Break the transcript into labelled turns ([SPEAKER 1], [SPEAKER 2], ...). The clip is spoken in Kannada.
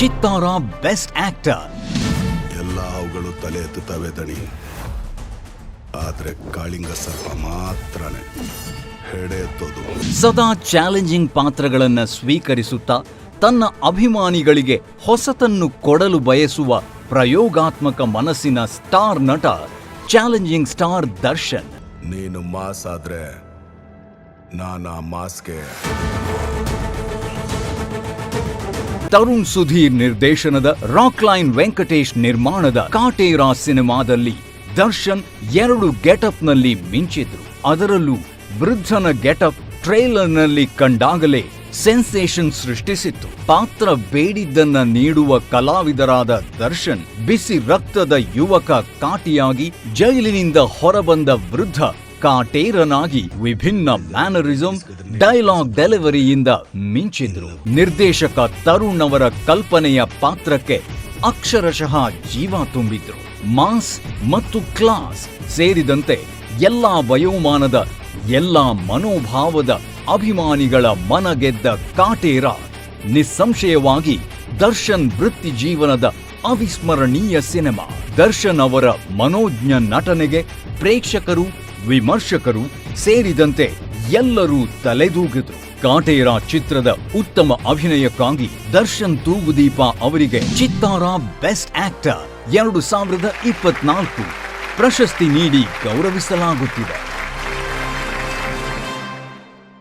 [SPEAKER 1] ಚಿತ್ತಾರ ಬೆಸ್ಟ್ ಆಕ್ಟರ್.
[SPEAKER 2] ಎಲ್ಲ ಅವುಗಳು ತಲೆ ಎತ್ತುತ್ತವೆ ದಣಿ. ಆದ್ರೆ ಕಾಳಿಂಗ ಸರ್ಪ ಮಾತ್ರನೇ ಹೆಡೆ ಎತ್ತೋದು.
[SPEAKER 1] ಸದಾ ಚಾಲೆಂಜಿಂಗ್ ಪಾತ್ರಗಳನ್ನು ಸ್ವೀಕರಿಸುತ್ತಾ ತನ್ನ ಅಭಿಮಾನಿಗಳಿಗೆ ಹೊಸತನ್ನು ಕೊಡಲು ಬಯಸುವ ಪ್ರಯೋಗಾತ್ಮಕ ಮನಸ್ಸಿನ ಸ್ಟಾರ್ ನಟ ಚಾಲೆಂಜಿಂಗ್ ಸ್ಟಾರ್ ದರ್ಶನ್.
[SPEAKER 2] ನೀನು ಮಾಸ್ ಆದ್ರೆ ನಾನು ಆ ಮಾಸ್ಗೆ
[SPEAKER 1] ತರುಣ್ ಸುಧೀರ್ ನಿರ್ದೇಶನದ ರಾಕ್ಲೈನ್ ವೆಂಕಟೇಶ್ ನಿರ್ಮಾಣದ ಕಾಟೇರಾ ಸಿನಿಮಾದಲ್ಲಿ ದರ್ಶನ್ ಎರಡು ಗೆಟಪ್ನಲ್ಲಿ ಮಿಂಚಿದ್ರು. ಅದರಲ್ಲೂ ವೃದ್ಧನ ಗೆಟಪ್ ಟ್ರೇಲರ್ನಲ್ಲಿ ಕಂಡಾಗಲೇ ಸೆನ್ಸೇಷನ್ ಸೃಷ್ಟಿಸಿತ್ತು. ಪಾತ್ರ ಬೇಡಿದ್ದನ್ನ ನೀಡುವ ಕಲಾವಿದರಾದ ದರ್ಶನ್ ಬಿಸಿ ರಕ್ತದ ಯುವಕ ಕಾಟಿಯಾಗಿ ಜೈಲಿನಿಂದ ಹೊರಬಂದ ವೃದ್ಧ ಕಾಟೇರನಾಗಿ ವಿಭಿನ್ನ ಮ್ಯಾನರಿಸಂ ಡೈಲಾಗ್ ಡೆಲಿವರಿಯಿಂದ ಮಿಂಚಿದ್ರು. ನಿರ್ದೇಶಕ ತರುಣ್ ಅವರ ಕಲ್ಪನೆಯ ಪಾತ್ರಕ್ಕೆ ಅಕ್ಷರಶಃ ಜೀವ ತುಂಬಿದ್ರು. ಮಾಸ್ ಮತ್ತು ಕ್ಲಾಸ್ ಸೇರಿದಂತೆ ಎಲ್ಲಾ ವಯೋಮಾನದ, ಎಲ್ಲಾ ಮನೋಭಾವದ ಅಭಿಮಾನಿಗಳ ಮನಗೆದ್ದ ಕಾಟೇರ ನಿಸ್ಸಂಶಯವಾಗಿ ದರ್ಶನ್ ವೃತ್ತಿ ಜೀವನದ ಅವಿಸ್ಮರಣೀಯ ಸಿನಿಮಾ. ದರ್ಶನ್ ಅವರ ಮನೋಜ್ಞ ನಟನೆಗೆ ಪ್ರೇಕ್ಷಕರು ವಿಮರ್ಶಕರು ಸೇರಿದಂತೆ ಎಲ್ಲರೂ ತಲೆದೂಗಿದ್ರು. ಕಾಟೇರ ಚಿತ್ರದ ಉತ್ತಮ ಅಭಿನಯಕ್ಕಾಗಿ ದರ್ಶನ್ ತೂಗುದೀಪ ಅವರಿಗೆ ಚಿತ್ತಾರ ಬೆಸ್ಟ್ ಆಕ್ಟರ್ ಎರಡು ಸಾವಿರದ ಇಪ್ಪತ್ನಾಲ್ಕು. ಪ್ರಶಸ್ತಿ ನೀಡಿ ಗೌರವಿಸಲಾಗುತ್ತಿದೆ.